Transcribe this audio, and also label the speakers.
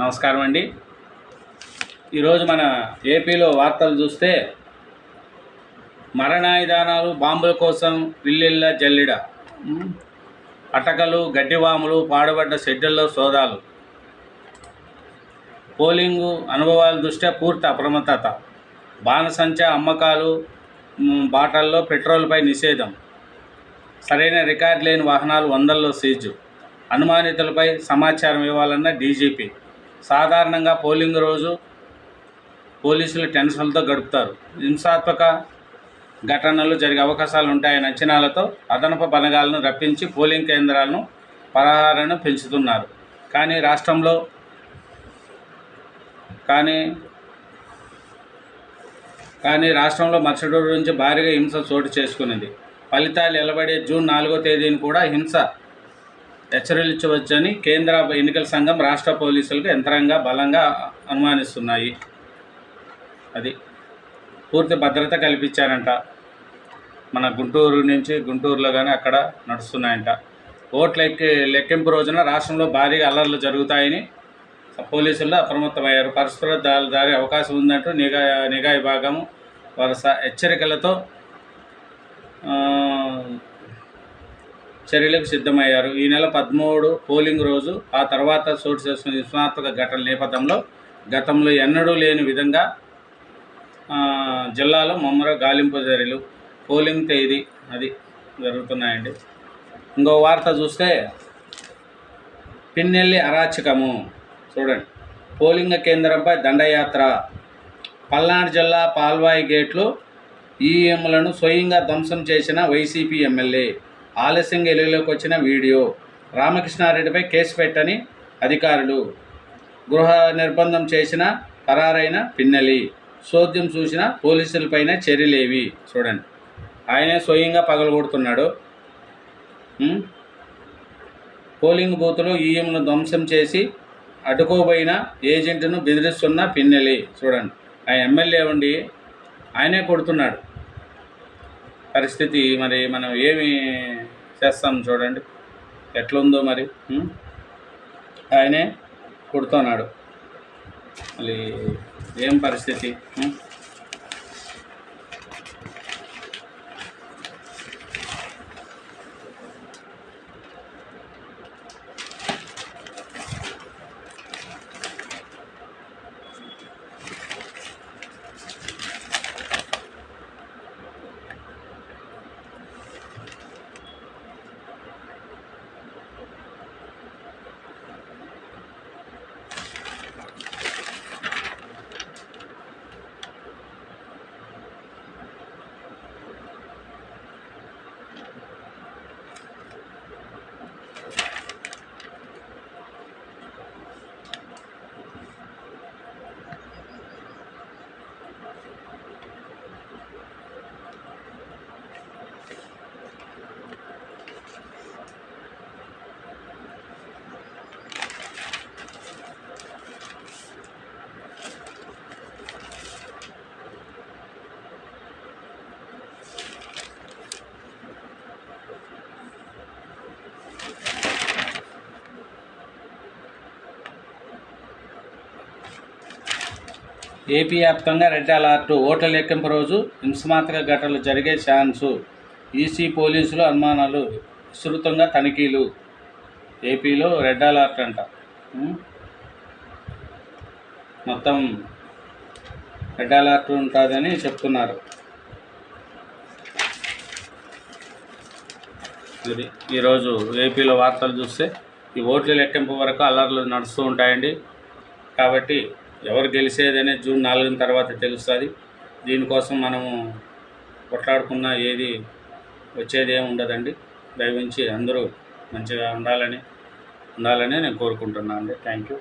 Speaker 1: నమస్కారం అండి. ఈరోజు మన ఏపీలో వార్తలు చూస్తే మరణాయుధానాలు బాంబుల కోసం విల్లిళ్ళ జల్లిడ అటకలు గడ్డివాములు పాడుబడ్డ షెడ్యూల్లో సోదాలు. పోలింగు అనుభవాల దృష్ట్యా పూర్తి అప్రమత్తత. బాణసంచ అమ్మకాలు బాటల్లో పెట్రోల్పై నిషేధం. సరైన రికార్డు లేని వాహనాలు వందల్లో సీజు. అనుమానితులపై సమాచారం ఇవ్వాలన్న డీజీపీ. సాధారణంగా పోలింగ్ రోజు పోలీసులు టెన్షన్లతో గడుపుతారు. హింసాత్మక ఘటనలు జరిగే అవకాశాలు ఉంటాయని అంచనాలతో అదనపు బలగాలను రప్పించి పోలింగ్ కేంద్రాలను పరహారను పెంచుతున్నారు. కానీ రాష్ట్రంలో కానీ కానీ రాష్ట్రంలో మరుసటి నుంచి భారీగా హింస చోటు చేసుకున్నది ఫలితాలు వెలువడే జూన్ నాలుగో తేదీని కూడా హింస హెచ్చరించవచ్చని కేంద్ర ఎన్నికల సంఘం రాష్ట్ర పోలీసులకు యంత్రంగా బలంగా అనుమానిస్తున్నాయి. అది పూర్తి భద్రత కల్పించారంట. మన గుంటూరు నుంచి గుంటూరులో కానీ అక్కడ నడుస్తున్నాయంట. ఓట్ల ఎక్కి లెక్కింపు రోజున రాష్ట్రంలో భారీగా అల్లర్లు జరుగుతాయని పోలీసులు అప్రమత్తమయ్యారు. పరస్పర దారి దారి అవకాశం ఉందంటూ నిఘా నిఘా విభాగం వరుస హెచ్చరికలతో చర్యలకు సిద్ధమయ్యారు. ఈ నెల పదమూడు పోలింగ్ రోజు ఆ తర్వాత చోటు చేసుకున్న హింసాత్మక ఘటనల నేపథ్యంలో గతంలో ఎన్నడూ లేని విధంగా జిల్లాలో ముమ్మర గాలింపు చర్యలు పోలింగ్ తేదీ అది జరుగుతున్నాయండి. ఇంకో వార్త చూస్తే పిన్నెల్లి అరాచకము. చూడండి. పోలింగ్ కేంద్రంపై దండయాత్ర. పల్నాడు జిల్లా పాల్వాయి గేట్లు ఈఎంలను స్వయంగా ధ్వంసం చేసిన వైసీపీ ఎమ్మెల్యే. ఆలస్యంగా వెలుగులోకి వచ్చిన వీడియో. రామకృష్ణారెడ్డిపై కేసు పెట్టని అధికారులు. గృహ నిర్బంధం చేసిన పరారైన పిన్నెలి. చోద్యం చూసిన పోలీసులపైన చర్యలేవి. చూడండి. ఆయనే స్వయంగా పగలగొడుతున్నాడు. పోలింగ్ బూత్లో ఈఎంను ధ్వంసం చేసి అడ్డుకోబోయిన ఏజెంట్ను బెదిరిస్తున్న పిన్నెలి. చూడండి. ఆ ఎమ్మెల్యే ఉండి ఆయనే కొడుతున్నాడు. పరిస్థితి మరి మనం ఏమి చేస్తాం చూడండి. ఎట్లుందో మరి ఆయనే కొడుతున్నాడు. మళ్ళీ ఏం పరిస్థితి ఏపీ వ్యాప్తంగా రెడ్ అలర్ట్. ఓట్ల లెక్కింపు రోజు హింసమాత్రక ఘటనలు జరిగే ఛాన్సు. ఈసీ పోలీసులు అనుమానాలు విస్తృతంగా తనిఖీలు. ఏపీలో రెడ్ అలర్ట్ అంట. మొత్తం రెడ్ అలర్ట్ ఉంటుందని చెప్తున్నారు. ఇది ఈరోజు ఏపీలో వార్తలు చూస్తే ఈ ఓట్ల లెక్కింపు వరకు అల్లర్లు నడుస్తూ ఉంటాయండి. కాబట్టి ఎవరు గెలిచేదనే జూన్ నాలుగున తర్వాత తెలుస్తుంది. దీనికోసం మనము కొట్లాడుకున్న ఏది వచ్చేది ఏమి ఉండదండి. దయవించి అందరూ మంచిగా ఉండాలని ఉండాలని నేను కోరుకుంటున్నాను అండి థ్యాంక్ యూ.